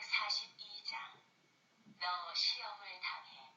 142장. 너 시험을 당해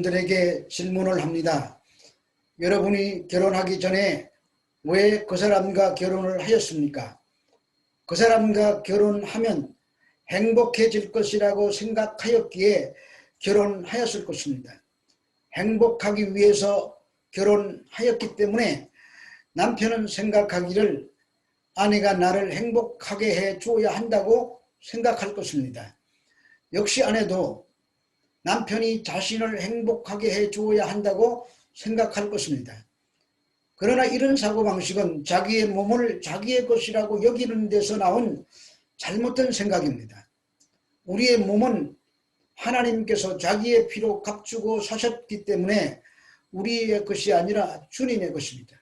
여러분들에게 질문을 합니다. 여러분이 결혼하기 전에 왜 그 사람과 결혼을 하였습니까? 그 사람과 결혼하면 행복해질 것이라고 생각하였기에 결혼하였을 것입니다. 행복하기 위해서 결혼하였기 때문에 남편은 생각하기를 아내가 나를 행복하게 해 줘야 한다고 생각할 것입니다. 역시 아내도 남편이 자신을 행복하게 해 주어야 한다고 생각할 것입니다. 그러나 이런 사고방식은 자기의 몸을 자기의 것이라고 여기는 데서 나온 잘못된 생각입니다. 우리의 몸은 하나님께서 자기의 피로 값주고 사셨기 때문에 우리의 것이 아니라 주님의 것입니다.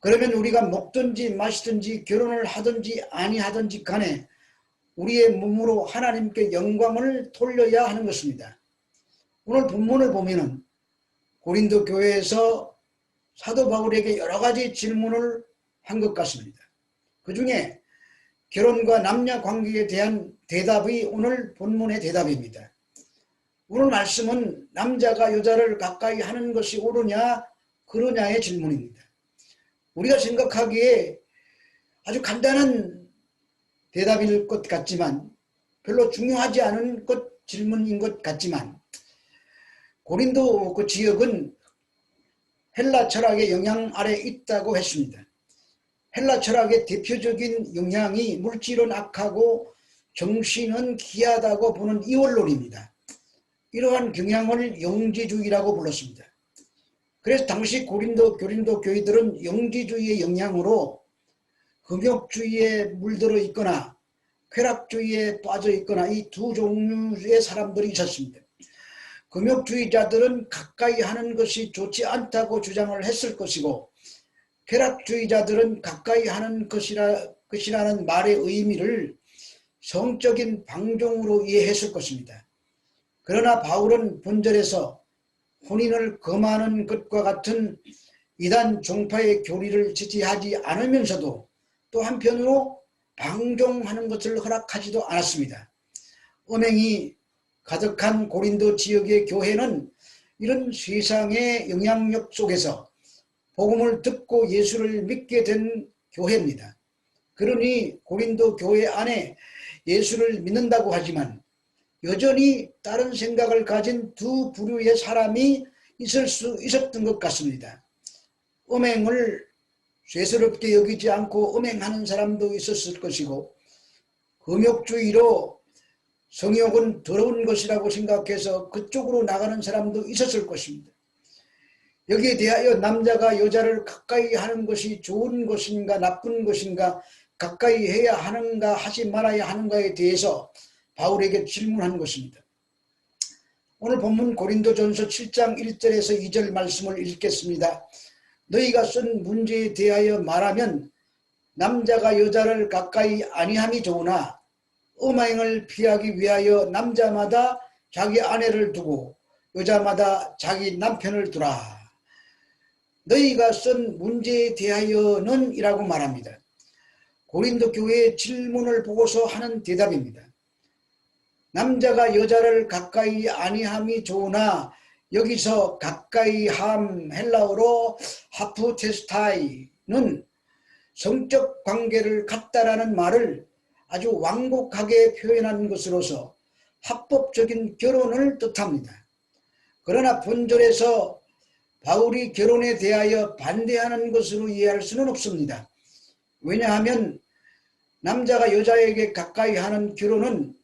그러면 우리가 먹든지 마시든지 결혼을 하든지 아니하든지 간에 우리의 몸으로 하나님께 영광을 돌려야 하는 것입니다. 오늘 본문을 보면은 고린도 교회에서 사도 바울에게 여러 가지 질문을 한 것 같습니다. 그 중에 결혼과 남녀 관계에 대한 대답이 오늘 본문의 대답입니다. 오늘 말씀은 남자가 여자를 가까이 하는 것이 옳으냐 그러냐의 질문입니다. 우리가 생각하기에 아주 간단한 대답일 것 같지만 별로 중요하지 않은 것 질문인 것 같지만 고린도 그 지역은 헬라 철학의 영향 아래 있다고 했습니다. 헬라 철학의 대표적인 영향이 물질은 악하고 정신은 귀하다고 보는 이원론입니다. 이러한 경향을 영지주의라고 불렀습니다. 그래서 당시 고린도 교린도 교회들은 영지주의의 영향으로 금욕주의에 물들어 있거나 쾌락주의에 빠져 있거나 이 두 종류의 사람들이 있었습니다. 금욕주의자들은 가까이 하는 것이 좋지 않다고 주장을 했을 것이고 쾌락주의자들은 가까이 하는 것이라, 것이라는 말의 의미를 성적인 방종으로 이해했을 것입니다. 그러나 바울은 본절에서 혼인을 금하는 것과 같은 이단 종파의 교리를 지지하지 않으면서도 또 한편으로 방종하는 것을 허락하지도 않았습니다. 음행이 가득한 고린도 지역의 교회는 이런 세상의 영향력 속에서 복음을 듣고 예수를 믿게 된 교회입니다. 그러니 고린도 교회 안에 예수를 믿는다고 하지만 여전히 다른 생각을 가진 두 부류의 사람이 있을 수 있었던 것 같습니다. 음행을 죄스럽게 여기지 않고 음행하는 사람도 있었을 것이고 금욕주의로 성욕은 더러운 것이라고 생각해서 그쪽으로 나가는 사람도 있었을 것입니다. 여기에 대하여 남자가 여자를 가까이 하는 것이 좋은 것인가 나쁜 것인가 가까이 해야 하는가 하지 말아야 하는가에 대해서 바울에게 질문한 것입니다. 오늘 본문 고린도전서 7장 1절에서 2절 말씀을 읽겠습니다. 너희가 쓴 문제에 대하여 말하면 남자가 여자를 가까이 아니함이 좋으나 음행을 피하기 위하여 남자마다 자기 아내를 두고 여자마다 자기 남편을 두라. 너희가 쓴 문제에 대하여는 이라고 말합니다. 고린도 교회의 질문을 보고서 하는 대답입니다. 남자가 여자를 가까이 아니함이 좋으나 여기서 가까이 함 헬라어로 하프테스타이는 성적 관계를 갖다라는 말을 아주 완곡하게 표현한 것으로서 합법적인 결혼을 뜻합니다. 그러나 본절에서 바울이 결혼에 대하여 반대하는 것으로 이해할 수는 없습니다. 왜냐하면 남자가 여자에게 가까이 하는 결혼은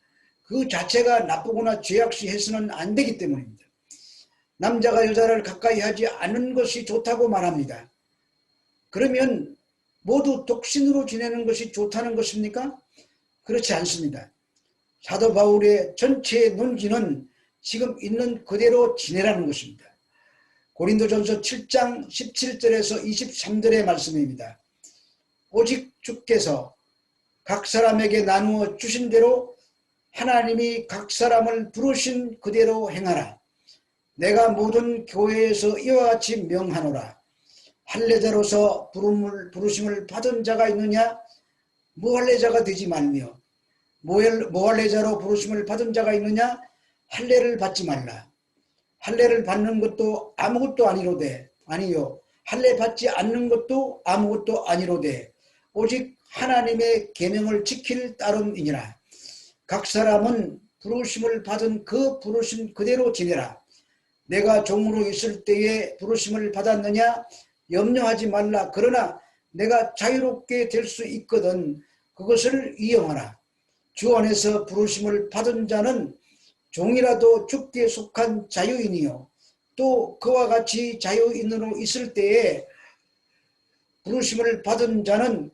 그 자체가 나쁘거나 죄악시 해서는 안 되기 때문입니다. 남자가 여자를 가까이 하지 않는 것이 좋다고 말합니다. 그러면 모두 독신으로 지내는 것이 좋다는 것입니까? 그렇지 않습니다. 사도 바울의 전체 논지는 지금 있는 그대로 지내라는 것입니다. 고린도전서 7장 17절에서 23절의 말씀입니다. 오직 주께서 각 사람에게 나누어 주신 대로 하나님이 각 사람을 부르신 그대로 행하라. 내가 모든 교회에서 이와 같이 명하노라. 할례자로서 부름을, 부르심을 받은 자가 있느냐? 무할례자가 되지 말며 무할례자로 부르심을 받은 자가 있느냐? 할례를 받지 말라. 할례를 받는 것도 아무것도 아니로되 아니요 할례 받지 않는 것도 아무것도 아니로되 오직 하나님의 계명을 지킬 따름이니라. 각 사람은 부르심을 받은 그 부르심 그대로 지내라. 내가 종으로 있을 때에 부르심을 받았느냐 염려하지 말라. 그러나 내가 자유롭게 될 수 있거든 그것을 이용하라. 주 안에서 부르심을 받은 자는 종이라도 죽게 속한 자유인이요. 또 그와 같이 자유인으로 있을 때에 부르심을 받은 자는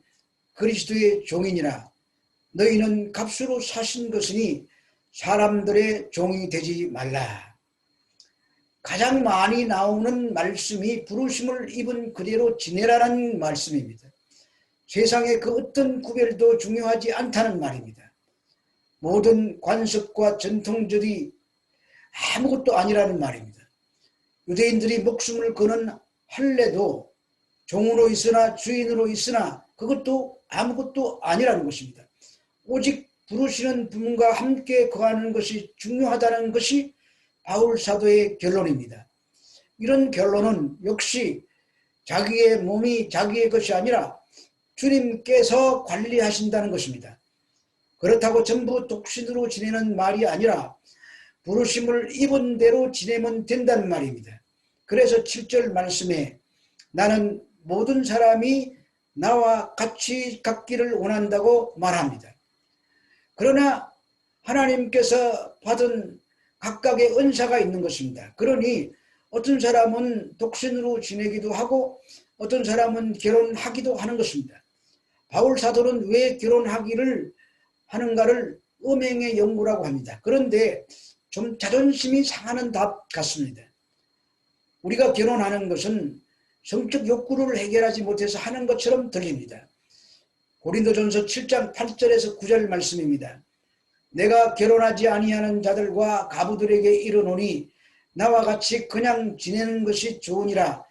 그리스도의 종이니라. 너희는 값으로 사신 것이니 사람들의 종이 되지 말라. 가장 많이 나오는 말씀이 부르심을 입은 그대로 지내라는 말씀입니다. 세상의 그 어떤 구별도 중요하지 않다는 말입니다. 모든 관습과 전통들이 아무것도 아니라는 말입니다. 유대인들이 목숨을 거는 할례도 종으로 있으나 주인으로 있으나 그것도 아무것도 아니라는 것입니다. 오직 부르시는 분과 함께 거하는 것이 중요하다는 것이 바울 사도의 결론입니다. 이런 결론은 역시 자기의 몸이 자기의 것이 아니라 주님께서 관리하신다는 것입니다. 그렇다고 전부 독신으로 지내는 말이 아니라 부르심을 입은 대로 지내면 된다는 말입니다. 그래서 7절 말씀에 나는 모든 사람이 나와 같이 갖기를 원한다고 말합니다. 그러나 하나님께서 받은 각각의 은사가 있는 것입니다. 그러니 어떤 사람은 독신으로 지내기도 하고 어떤 사람은 결혼하기도 하는 것입니다. 바울 사도는 왜 결혼하기를 하는가를 음행의 연구라고 합니다. 그런데 좀 자존심이 상하는 답 같습니다. 우리가 결혼하는 것은 성적 욕구를 해결하지 못해서 하는 것처럼 들립니다. 고린도전서 7장 8절에서 9절 말씀입니다. 내가 결혼하지 아니하는 자들과 가부들에게 이르노니 나와 같이 그냥 지내는 것이 좋으니라.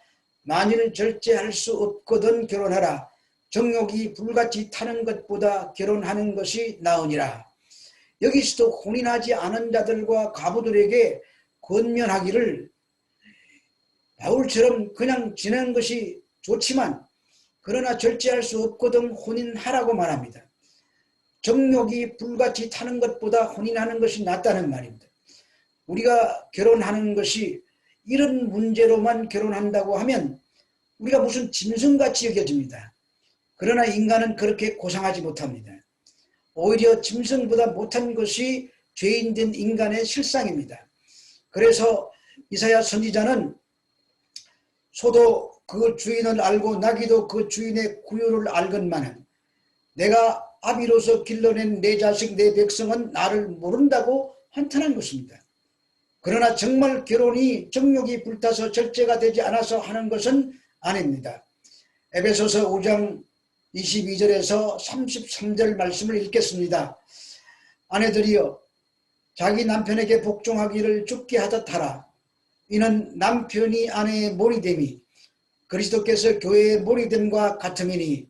만일 절제할 수 없거든 결혼하라. 정욕이 불같이 타는 것보다 결혼하는 것이 나으니라. 여기서도 혼인하지 않은 자들과 가부들에게 권면하기를 바울처럼 그냥 지내는 것이 좋지만 그러나 절제할 수 없거든 혼인하라고 말합니다. 정욕이 불같이 타는 것보다 혼인하는 것이 낫다는 말입니다. 우리가 결혼하는 것이 이런 문제로만 결혼한다고 하면 우리가 무슨 짐승같이 여겨집니다. 그러나 인간은 그렇게 고상하지 못합니다. 오히려 짐승보다 못한 것이 죄인 된 인간의 실상입니다. 그래서 이사야 선지자는 소도 그 주인을 알고 나기도 그 주인의 구유를 알건만은 내가 아비로서 길러낸 내 자식 내 백성은 나를 모른다고 한탄한 것입니다. 그러나 정말 결혼이 정욕이 불타서 절제가 되지 않아서 하는 것은 아닙니다. 에베소서 5장 22절에서 33절 말씀을 읽겠습니다. 아내들이여 자기 남편에게 복종하기를 죽게 하듯 하라. 이는 남편이 아내의 몰이됨이 그리스도께서 교회의 몰이됨과 같음이니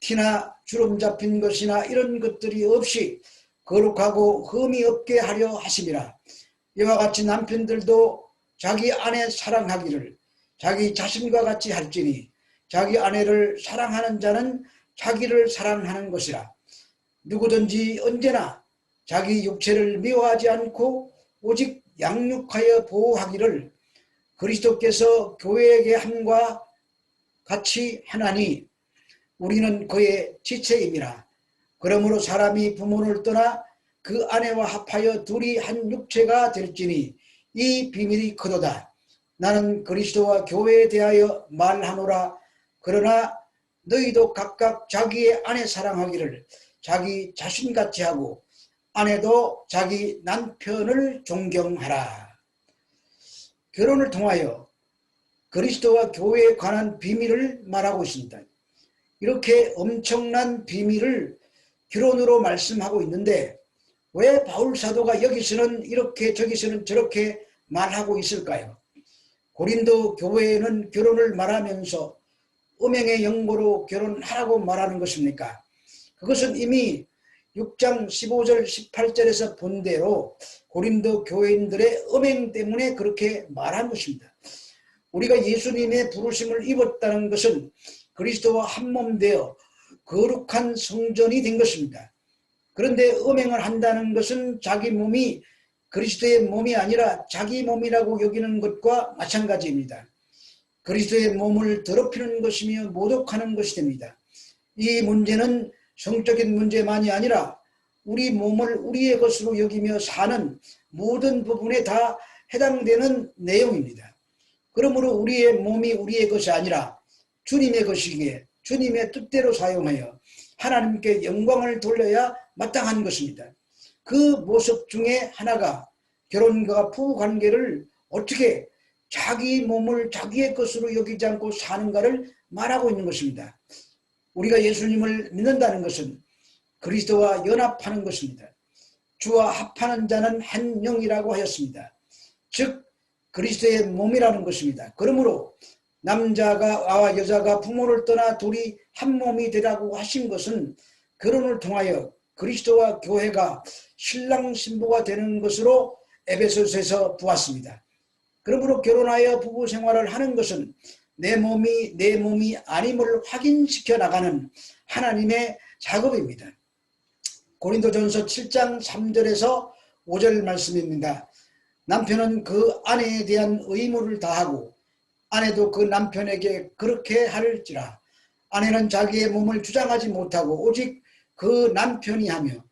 티나 주름 잡힌 것이나 이런 것들이 없이 거룩하고 흠이 없게 하려 하심이라. 이와 같이 남편들도 자기 아내 사랑하기를 자기 자신과 같이 할지니 자기 아내를 사랑하는 자는 자기를 사랑하는 것이라. 누구든지 언제나 자기 육체를 미워하지 않고 오직 양육하여 보호하기를 그리스도께서 교회에게 함과 같이 하나니 우리는 그의 지체임이라. 그러므로 사람이 부모를 떠나 그 아내와 합하여 둘이 한 육체가 될지니 이 비밀이 크도다. 나는 그리스도와 교회에 대하여 말하노라. 그러나 너희도 각각 자기의 아내 사랑하기를 자기 자신같이 하고 아내도 자기 남편을 존경하라. 결혼을 통하여 그리스도와 교회에 관한 비밀을 말하고 있습니다. 이렇게 엄청난 비밀을 결혼으로 말씀하고 있는데 왜 바울 사도가 여기서는 이렇게 저기서는 저렇게 말하고 있을까요? 고린도 교회에는 결혼을 말하면서 음행의 영고로 결혼하라고 말하는 것입니까? 그것은 이미 6장 15절 18절에서 본 대로 고린도 교인들의 음행 때문에 그렇게 말한 것입니다. 우리가 예수님의 부르심을 입었다는 것은 그리스도와 한 몸 되어 거룩한 성전이 된 것입니다. 그런데 음행을 한다는 것은 자기 몸이 그리스도의 몸이 아니라 자기 몸이라고 여기는 것과 마찬가지입니다. 그리스도의 몸을 더럽히는 것이며 모독하는 것이 됩니다. 이 문제는 성적인 문제만이 아니라 우리 몸을 우리의 것으로 여기며 사는 모든 부분에 다 해당되는 내용입니다. 그러므로 우리의 몸이 우리의 것이 아니라 주님의 것이기에 주님의 뜻대로 사용하여 하나님께 영광을 돌려야 마땅한 것입니다. 그 모습 중에 하나가 결혼과 부관계를 어떻게 자기 몸을 자기의 것으로 여기지 않고 사는가를 말하고 있는 것입니다. 우리가 예수님을 믿는다는 것은 그리스도와 연합하는 것입니다. 주와 합하는 자는 한 영이라고 하였습니다. 즉 그리스도의 몸이라는 것입니다. 그러므로 남자가 여자가 부모를 떠나 둘이 한 몸이 되라고 하신 것은 결혼을 통하여 그리스도와 교회가 신랑 신부가 되는 것으로 에베소서에서 보았습니다. 그러므로 결혼하여 부부 생활을 하는 것은 내 몸이 내 몸이 아님을 확인시켜 나가는 하나님의 작업입니다. 고린도전서 7장 3절에서 5절 말씀입니다. 남편은 그 아내에 대한 의무를 다하고 아내도 그 남편에게 그렇게 할지라. 아내는 자기의 몸을 주장하지 못하고 오직 그 남편이 하며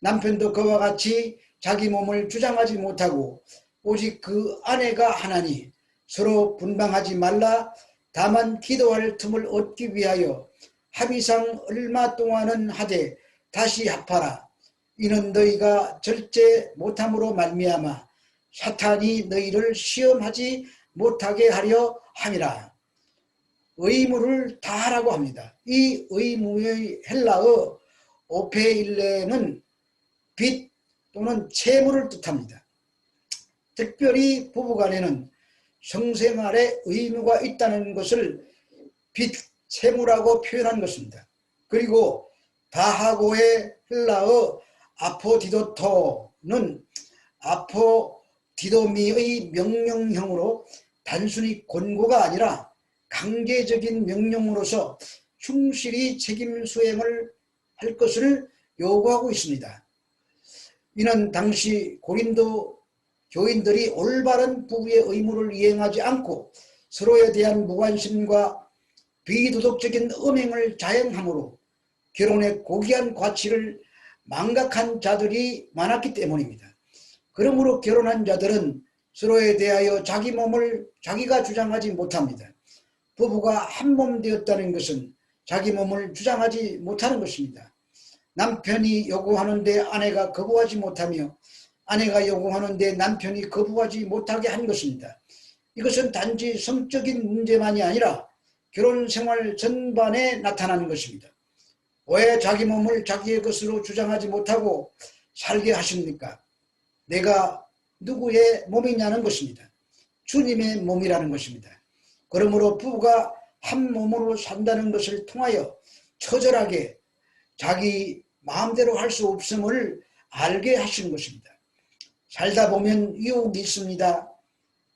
남편도 그와 같이 자기 몸을 주장하지 못하고 오직 그 아내가 하나니 서로 분방하지 말라. 다만 기도할 틈을 얻기 위하여 합의상 얼마 동안은 하되 다시 합하라. 이는 너희가 절제 못함으로 말미암아 사탄이 너희를 시험하지 못하게 하려 함이라 의무를 다하라고 합니다. 이 의무의 헬라어 오페일레는 빚 또는 채무를 뜻합니다. 특별히 부부간에는 성생활에 의무가 있다는 것을 빚, 채무라고 표현한 것입니다. 그리고 다하고의 헬라어 아포디도토는 아포 디도미의 명령형으로 단순히 권고가 아니라 강제적인 명령으로서 충실히 책임 수행을 할 것을 요구하고 있습니다. 이는 당시 고린도 교인들이 올바른 부부의 의무를 이행하지 않고 서로에 대한 무관심과 비도덕적인 음행을 자행함으로 결혼의 고귀한 가치를 망각한 자들이 많았기 때문입니다. 그러므로 결혼한 자들은 서로에 대하여 자기 몸을 자기가 주장하지 못합니다. 부부가 한 몸 되었다는 것은 자기 몸을 주장하지 못하는 것입니다. 남편이 요구하는데 아내가 거부하지 못하며 아내가 요구하는데 남편이 거부하지 못하게 한 것입니다. 이것은 단지 성적인 문제만이 아니라 결혼 생활 전반에 나타나는 것입니다. 왜 자기 몸을 자기의 것으로 주장하지 못하고 살게 하십니까? 내가 누구의 몸이냐는 것입니다. 주님의 몸이라는 것입니다. 그러므로 부부가 한 몸으로 산다는 것을 통하여 처절하게 자기 마음대로 할 수 없음을 알게 하시는 것입니다. 살다 보면 유혹이 있습니다.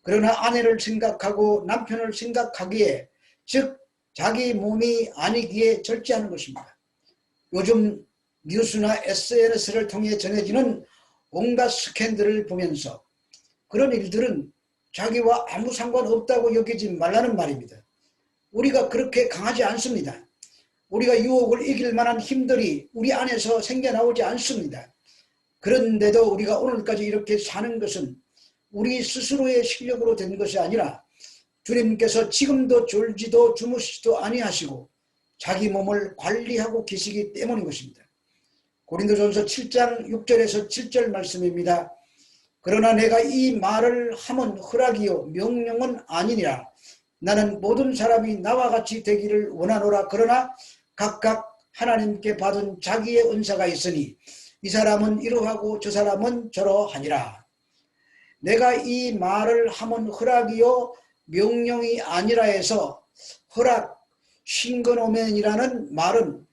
그러나 아내를 생각하고 남편을 생각하기에 즉 자기 몸이 아니기에 절제하는 것입니다. 요즘 뉴스나 SNS를 통해 전해지는 온갖 스캔들을 보면서 그런 일들은 자기와 아무 상관없다고 여기지 말라는 말입니다. 우리가 그렇게 강하지 않습니다. 우리가 유혹을 이길 만한 힘들이 우리 안에서 생겨나오지 않습니다. 그런데도 우리가 오늘까지 이렇게 사는 것은 우리 스스로의 실력으로 된 것이 아니라 주님께서 지금도 졸지도 주무시지도 아니하시고 자기 몸을 관리하고 계시기 때문인 것입니다. 고린도전서 7장 6절에서 7절 말씀입니다. 그러나 내가 이 말을 하면 허락이요 명령은 아니니라. 나는 모든 사람이 나와 같이 되기를 원하노라. 그러나 각각 하나님께 받은 자기의 은사가 있으니 이 사람은 이러하고 저 사람은 저러하니라. 내가 이 말을 하면 허락이요 명령이 아니라 해서 허락 신건오멘이라는 말은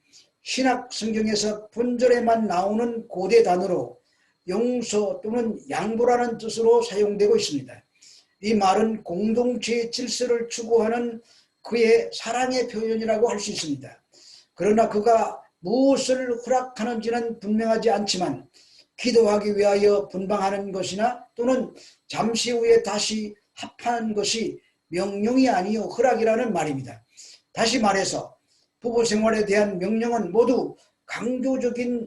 신학 성경에서 분절에만 나오는 고대 단어로 용서 또는 양보라는 뜻으로 사용되고 있습니다. 이 말은 공동체의 질서를 추구하는 그의 사랑의 표현이라고 할 수 있습니다. 그러나 그가 무엇을 허락하는지는 분명하지 않지만 기도하기 위하여 분방하는 것이나 또는 잠시 후에 다시 합하는 것이 명령이 아니요 허락이라는 말입니다. 다시 말해서 부부 생활에 대한 명령은 모두 강조적인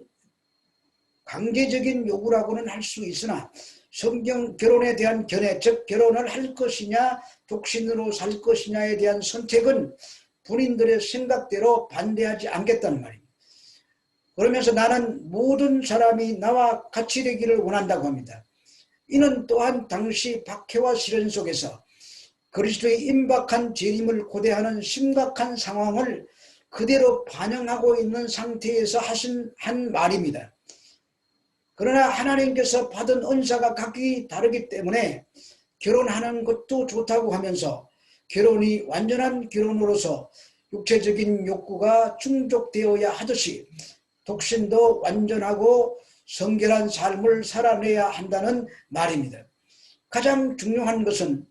강제적인 요구라고는 할 수 있으나 성경 결혼에 대한 견해, 즉 결혼을 할 것이냐 독신으로 살 것이냐에 대한 선택은 본인들의 생각대로 반대하지 않겠다는 말입니다. 그러면서 나는 모든 사람이 나와 같이 되기를 원한다고 합니다. 이는 또한 당시 박해와 시련 속에서 그리스도의 임박한 재림을 고대하는 심각한 상황을 그대로 반영하고 있는 상태에서 하신 한 말입니다. 그러나 하나님께서 받은 은사가 각기 다르기 때문에 결혼하는 것도 좋다고 하면서 결혼이 완전한 결혼으로서 육체적인 욕구가 충족되어야 하듯이 독신도 완전하고 성결한 삶을 살아내야 한다는 말입니다. 가장 중요한 것은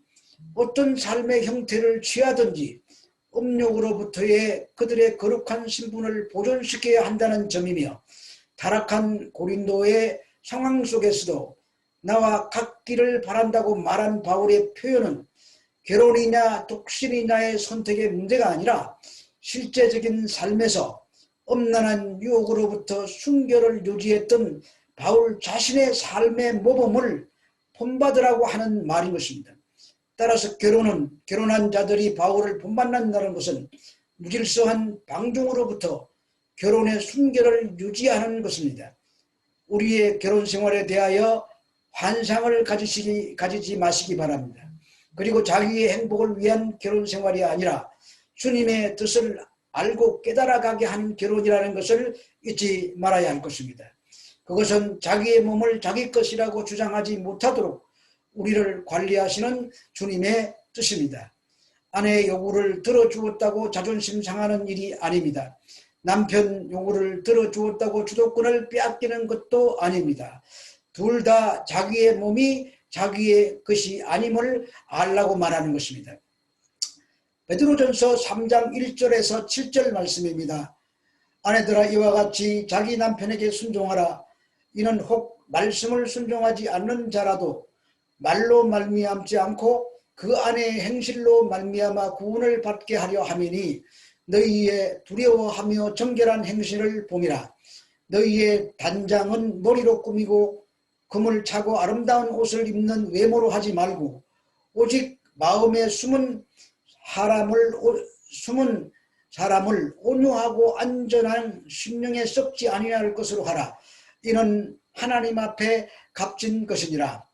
어떤 삶의 형태를 취하든지 음욕으로부터의 그들의 거룩한 신분을 보존시켜야 한다는 점이며 타락한 고린도의 상황 속에서도 나와 같기를 바란다고 말한 바울의 표현은 결혼이냐 독신이냐의 선택의 문제가 아니라 실제적인 삶에서 엄난한 유혹으로부터 순결을 유지했던 바울 자신의 삶의 모범을 본받으라고 하는 말인 것입니다. 따라서 결혼은 결혼한 자들이 바울을 본받는다는 것은 무질서한 방종으로부터 결혼의 순결을 유지하는 것입니다. 우리의 결혼 생활에 대하여 환상을 가지시기, 가지지 마시기 바랍니다. 그리고 자기의 행복을 위한 결혼 생활이 아니라 주님의 뜻을 알고 깨달아가게 하는 결혼이라는 것을 잊지 말아야 할 것입니다. 그것은 자기의 몸을 자기 것이라고 주장하지 못하도록 우리를 관리하시는 주님의 뜻입니다. 아내의 요구를 들어주었다고 자존심 상하는 일이 아닙니다. 남편 요구를 들어주었다고 주도권을 빼앗기는 것도 아닙니다. 둘 다 자기의 몸이 자기의 것이 아님을 알라고 말하는 것입니다. 베드로전서 3장 1절에서 7절 말씀입니다. 아내들아 이와 같이 자기 남편에게 순종하라. 이는 혹 말씀을 순종하지 않는 자라도 말로 말미암지 않고 그 안의 행실로 말미암아 구원을 받게 하려 함이니 너희의 두려워하며 정결한 행실을 봄이라. 너희의 단장은 머리로 꾸미고 금을 차고 아름다운 옷을 입는 외모로 하지 말고 오직 마음에 숨은 사람을 숨은 사람을 온유하고 안전한 심령에 썩지 아니할 것으로 하라. 이는 하나님 앞에 값진 것이니라.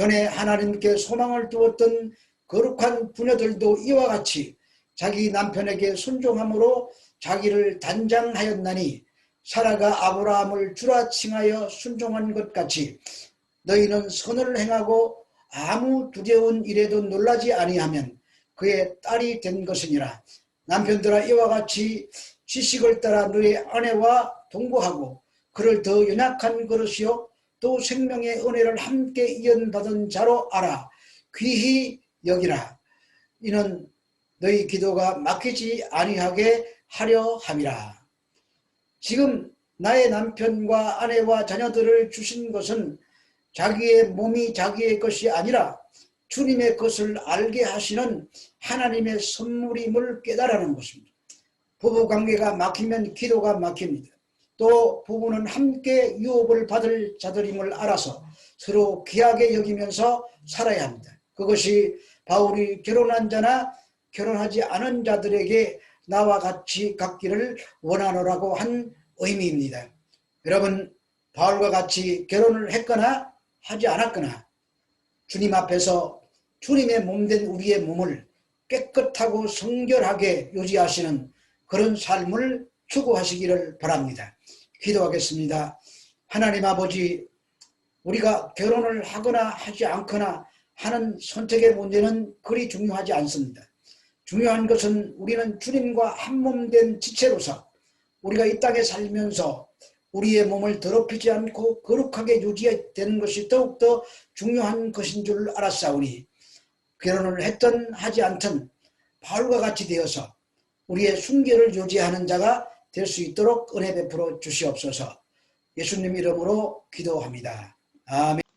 전에 하나님께 소망을 두었던 거룩한 부녀들도 이와 같이 자기 남편에게 순종함으로 자기를 단장하였나니 사라가 아브라함을 주라 칭하여 순종한 것 같이 너희는 선을 행하고 아무 두려운 일에도 놀라지 아니하면 그의 딸이 된 것이니라. 남편들아 이와 같이 지식을 따라 너의 아내와 동거하고 그를 더 연약한 그릇이요 또 생명의 은혜를 함께 이연받은 자로 알아 귀히 여기라 이는 너희 기도가 막히지 아니하게 하려 함이라 지금 나의 남편과 아내와 자녀들을 주신 것은 자기의 몸이 자기의 것이 아니라 주님의 것을 알게 하시는 하나님의 선물임을 깨달아는 것입니다. 부부관계가 막히면 기도가 막힙니다. 또 부부는 함께 유업을 받을 자들임을 알아서 서로 귀하게 여기면서 살아야 합니다. 그것이 바울이 결혼한 자나 결혼하지 않은 자들에게 나와 같이 갖기를 원하노라고 한 의미입니다. 여러분 바울과 같이 결혼을 했거나 하지 않았거나 주님 앞에서 주님의 몸된 우리의 몸을 깨끗하고 성결하게 유지하시는 그런 삶을 추구하시기를 바랍니다. 기도하겠습니다. 하나님 아버지 우리가 결혼을 하거나 하지 않거나 하는 선택의 문제는 그리 중요하지 않습니다. 중요한 것은 우리는 주님과 한 몸 된 지체로서 우리가 이 땅에 살면서 우리의 몸을 더럽히지 않고 거룩하게 유지되는 것이 더욱더 중요한 것인 줄 알았사오니 결혼을 했든 하지 않든 바울과 같이 되어서 우리의 순결을 유지하는 자가 될 수 있도록 은혜 베풀어 주시옵소서 예수님 이름으로 기도합니다. 아멘